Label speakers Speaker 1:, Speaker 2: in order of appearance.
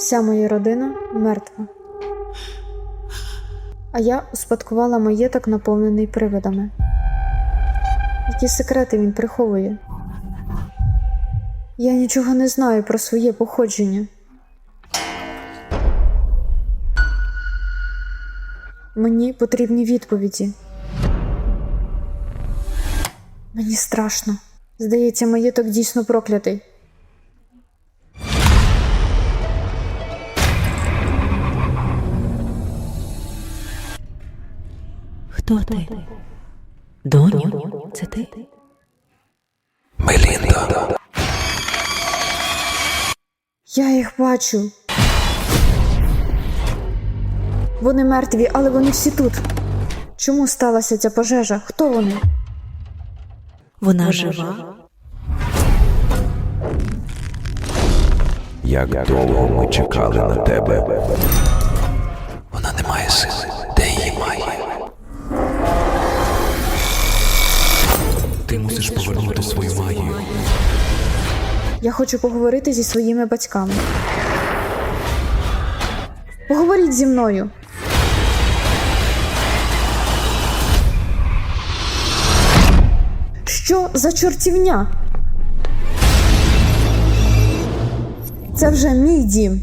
Speaker 1: Вся моя родина мертва. А я успадкувала маєток, наповнений привидами. Які секрети він приховує? Я нічого не знаю про своє походження. Мені потрібні відповіді. Мені страшно. Здається, маєток дійсно проклятий.
Speaker 2: Хто ти? Доню, це ти?
Speaker 3: Мелінда,
Speaker 1: Я їх бачу. Вони мертві, але вони всі тут. Чому сталася ця пожежа? Хто вони?
Speaker 2: Вона жива?
Speaker 3: як довго ми чекали на тебе. Вона не має сили.
Speaker 4: Ти мусиш повернути свою магію.
Speaker 1: Я хочу поговорити зі своїми батьками. Поговоріть зі мною. Що за чортівня? Це вже мій дім.